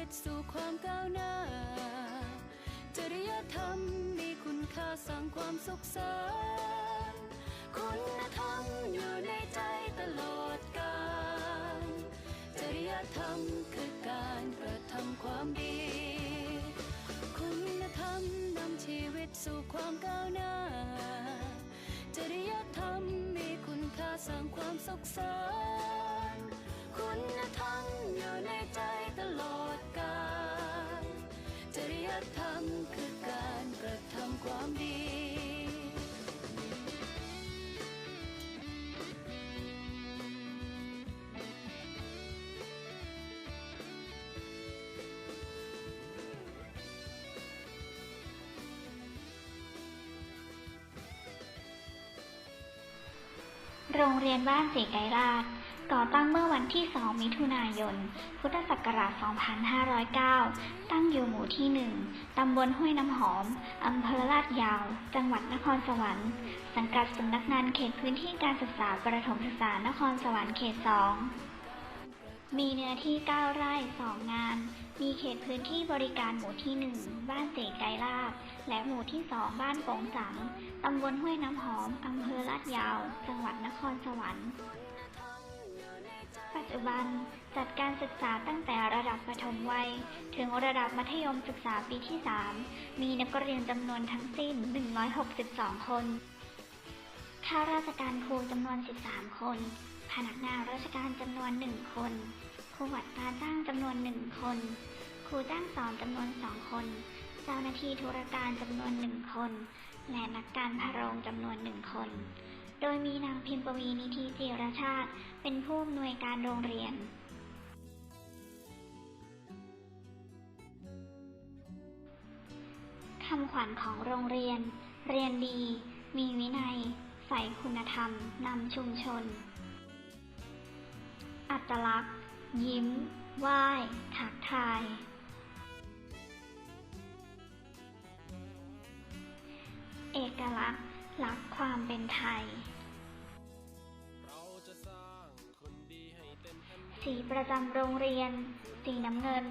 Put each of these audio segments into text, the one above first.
วิตสู่ความก้าวหน้า จริยธรรมมีคุณค่าสร้างความสุขสันต์คุณธรรมอยู่ในใจตลอดกาลจริยธรรมคือการกระทำความดี คุณธรรมนำชีวิตสู่ความก้าวหน้า จริยธรรมมีคุณค่าสร้างความสุขสันต์คุณธรรมอยู่ในใจ จริยธรรมคือการกระทำความดีโรงเรียนบ้านศรีไกรราช ก่อตั้งเมื่อวันที่ 2 มิถุนายน พุทธศักราช 2509 ตั้งอยู่ หมู่ที่1ตำบลห้วยน้ำหอม อำเภอลาดยาว จังหวัดนครสวรรค์ สังกัดสำนักงานเขตพื้นที่การศึกษาประถมศึกษานครสวรรค์เขต2มีเนื้อที่ 9 ไร่ 2 งาน มีเขตพื้นที่บริการหมู่ที่ 1 บ้านเสกไกรลาดและหมู่ที่ 2 บ้านโป่งสัง ตำบลห้วยน้ำหอม อำเภอลาดยาว จังหวัดนครสวรรค์ ปัจจุบันจัดการศึกษาตั้งแต่ระดับประถมวัย ถึงระดับมัธยมศึกษาปีที่ 3 มีนักเรียนจำนวนทั้งสิ้น 162 คน ข้าราชการครูจำนวน 13 คน พนักงานราชการจำนวน 1 คน ครูวัดตาจ้างจำนวน 1 คน ครูจ้างสอนจำนวน 2 คน เจ้าหน้าที่ธุรการจำนวน 1 คน และนักการพะโรงจำนวน 1 คน โดยมีนางพิมพ์ปวีนิธิจิรชาติ เป็นผู้อำนวยการโรงเรียนคำขวัญของโรงเรียน เรียนดี มีวินัย ใส่คุณธรรม นำชุมชน อัตลักษณ์ ยิ้ม ไหว้ ทักทาย เอกลักษณ์ลักความเป็นไทย สีประจำโรงเรียน สีน้ำเงิน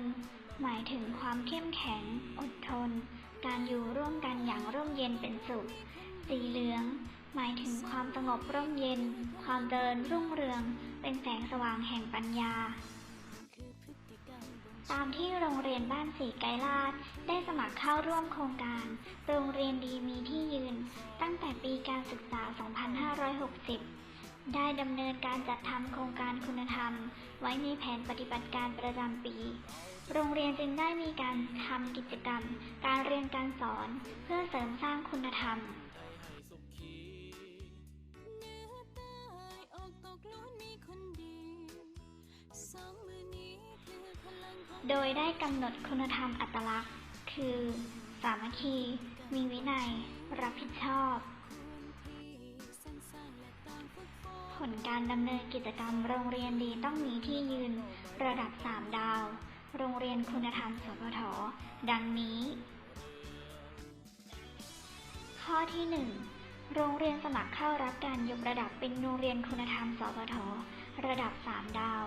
หมายถึงความเข้มแข็ง อดทน การอยู่ร่วมกันอย่างร่มเย็นเป็นสุข สีเหลือง หมายถึงความสงบร่มเย็น ความเจริญรุ่งเรือง เป็นแสงสว่างแห่งปัญญา ตามที่โรงเรียนบ้านสีไกรลาดได้สมัครเข้าร่วมโครงการ โรงเรียนดีมีที่ยืน ตั้งแต่ปีการศึกษา 2560 ได้ดำเนินการจัดทำโครงการคุณธรรม ไว้ในแผนปฏิบัติการประจำปี โรงเรียนจึงได้มีการทำกิจกรรม การเรียนการสอน เพื่อเสริมสร้างคุณธรรมโดยได้กำหนดคุณธรรมอัตลักษณ์ คือ สามัคคี มีวินัย รับผิดชอบ นผลการดำเนินกิจกรรมโรงเรียนดีต้องมีที่ยืนระดับ 3 ดาว โรงเรียนคุณธรรมสพทดังนี้ ข้อที่ 1 โรงเรียนสมัครเข้ารับการยกระดับเป็นโรงเรียนคุณธรรมสพทระดับ 3 ดาว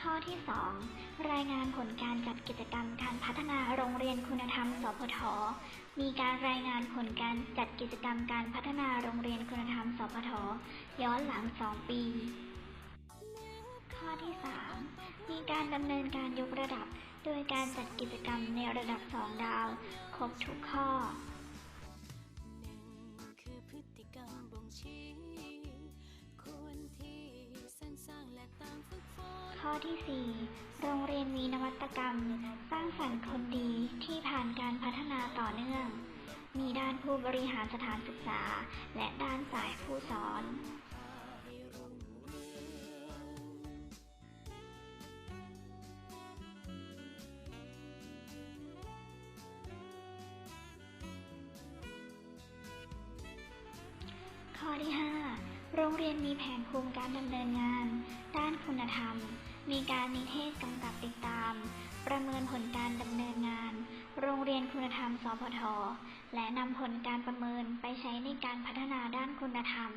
ข้อที่ 2 รายงานผลการจัดกิจกรรมการพัฒนาโรงเรียนคุณธรรมสพท มีการรายงานผลการจัดกิจกรรมการพัฒนาโรงเรียนคุณธรรม สพท ย้อนหลัง 2 ปี ข้อที่ 3 มีการดำเนินการยกระดับ โดยการจัดกิจกรรมในระดับ 2 ดาว ครบทุกข้อคือ ข้อที่ 4 โรงเรียนมีนวัตกรรม สร้างสรรค์คนดีที่ผ่านการพัฒนาต่อเนื่อง มีด้านผู้บริหารสถานศึกษา และด้านสายผู้สอนข้อที่ 5 โรงเรียนมีแผนคุมการดำเนินงาน ด้านคุณธรรม มีการนิเทศกำกับติดตาม ประเมินผลการดำเนินงาน โรงเรียนคุณธรรม สพท และนำผลการประเมินไปใช้ในการพัฒนาด้านคุณธรรม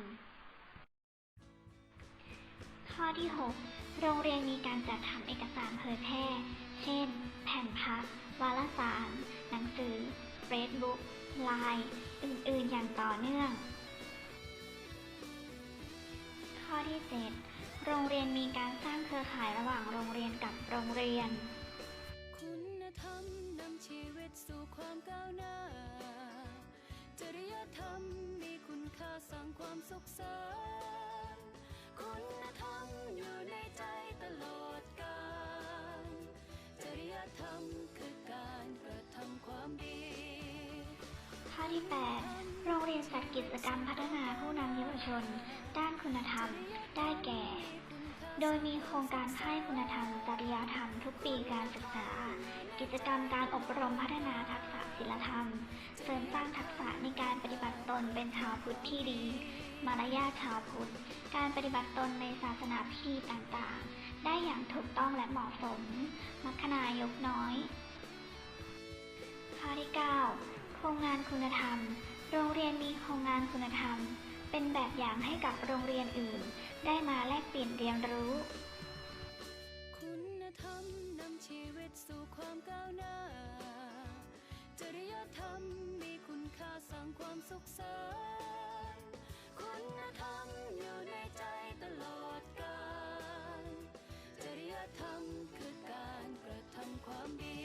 ข้อที่ 6 โรงเรียนมีการจัดทำเอกสารเผยแพร่ เช่น แผ่นพับ วารสาร หนังสือเฟซบุ๊กไลน์อื่น ๆ อย่างต่อเนื่อง ข้อที่ 7 โรงเรียนมีการสร้างเครือข่ายระหว่างโรงเรียนกับโรงเรียน คุณธรรมนำชีวิตสู่ความก้าวหน้า จริยธรรมมีคุณค่าสร้างความสุขสันต์คุณธรรมอยู่ในใจตลอดกาล จริยธรรมคือการกระทำความดี ข้อที่ 8 โรงเรียนจัดกิจกรรมพัฒนาผู้นำเยาวชน ด้าน คุณธรรม ได้แก่ โดยมีโครงการค่ายคุณธรรม จริยธรรม ทุกปีการศึกษา กิจกรรมการอบรมพัฒนาทักษะศีลธรรม เสริมสร้างทักษะในการปฏิบัติตนเป็นชาวพุทธที่ดี มารยาทชาวพุทธ การปฏิบัติตนในศาสนาพิธีต่างๆ ได้อย่างถูกต้องและเหมาะสม มัคคณายกน้อยข้อที่9โครงงานคุณธรรม โรงเรียนมีโครงงานคุณธรรม เป็นแบบอย่างให้กับโรงเรียนอื่น ได้มาแลกเปลี่ยนเรียนรู้ คุณธรรมนำชีวิตสู่ความก้าวหน้า จริยธรรมมีคุณค่าสร้างความสุขสันต์คุณธรรมอยู่ในใจตลอดกาล จริยธรรมคือการกระทำความดี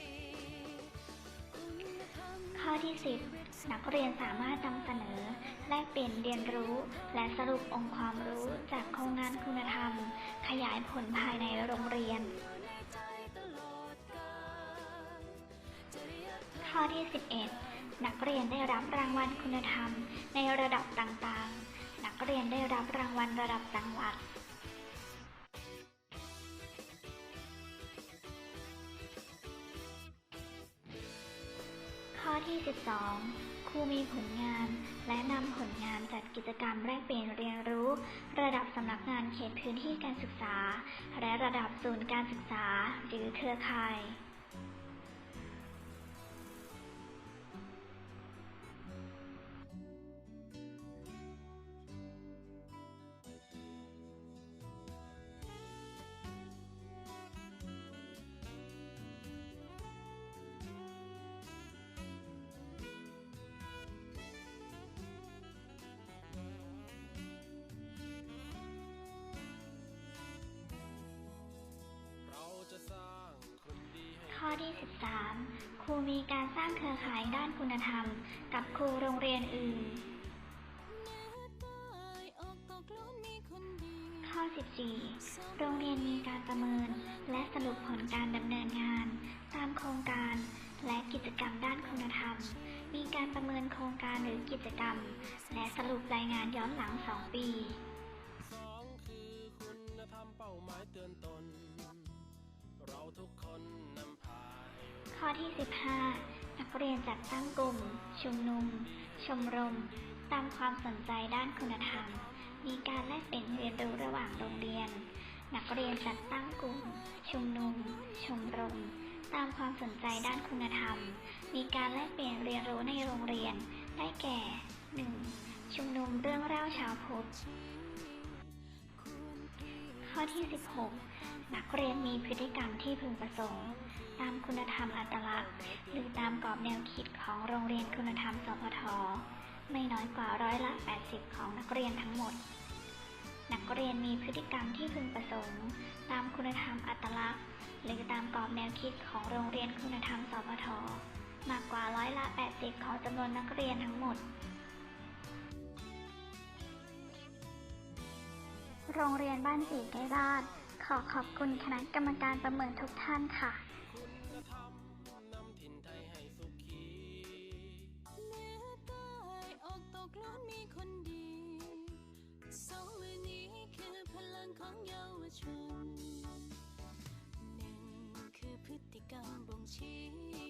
คุณธรรมข้อที่ 10 นักเรียนสามารถนำเสนอ แลกเปลี่ยนเรียนรู้ และสรุปองค์ความรู้จากโครงงานคุณธรรม ขยายผลภายในโรงเรียนอยู่ในใจตลอดกาลจริยธรรมข้อที่ 11 นักเรียนได้รับรางวัลคุณธรรมในระดับต่างๆ นักเรียนได้รับรางวัลระดับจังหวัด ที่ 12 ครูมีผลงาน และนำผลงานจัดกิจกรรมแลกเปลี่ยนเรียนรู้ ระดับสำนักงานเขตพื้นที่การศึกษา และระดับศูนย์การศึกษา หรือเครือข่าย ข้อที่ 13 ครูมีการสร้างเครือข่ายด้านคุณธรรม กับครูโรงเรียนอื่นข้ออกตกล้วนมีคนดีข้อ 14 โรงเรียนมีการประเมิน และสรุปผลการดำเนินงาน ตามโครงการและกิจกรรมด้านคุณธรรม มีการประเมินโครงการหรือกิจกรรม และสรุปรายงานย้อนหลัง 2 ปีสองคือคุณธรรมเป้าหมายเตือนตน เราทุกคนนำ ข้อที่ 15 นักเรียนจัดตั้งกลุ่ม ชุมนุม ชมรม ตามความสนใจด้านคุณธรรม มีการแลกเปลี่ยนเรียนรู้ระหว่างโรงเรียน นักเรียนจัดตั้งกลุ่ม ชุมนุม ชมรม ตามความสนใจด้านคุณธรรม มีการแลกเปลี่ยนเรียนรู้ในโรงเรียน ได้แก่ 1. ชุมนุมเรื่องเล่าชาวพุทธ ข้อที่ 16 นักเรียนมีพฤติกรรมที่พึงประสงค์ ตามคุณธรรมอัตลักษณ์ หรือตามกรอบแนวคิดของโรงเรียนคุณธรรมสพท ไม่น้อยกว่าร้อยละ 80 ของนักเรียนทั้งหมด นักเรียนมีพฤติกรรมที่พึงประสงค์ ตามคุณธรรมอัตลักษณ์ หรือตามกรอบแนวคิดของโรงเรียนคุณธรรมสพท มากกว่าร้อยละ 80 ของจำนวนนักเรียนทั้งหมดโรงเรียนบ้านสีไกรราชขอขอบคุณคณะกรรมการประเมินทุกท่านค่ะ ชนหนึ่งคือพฤติกรรมบ่งชี้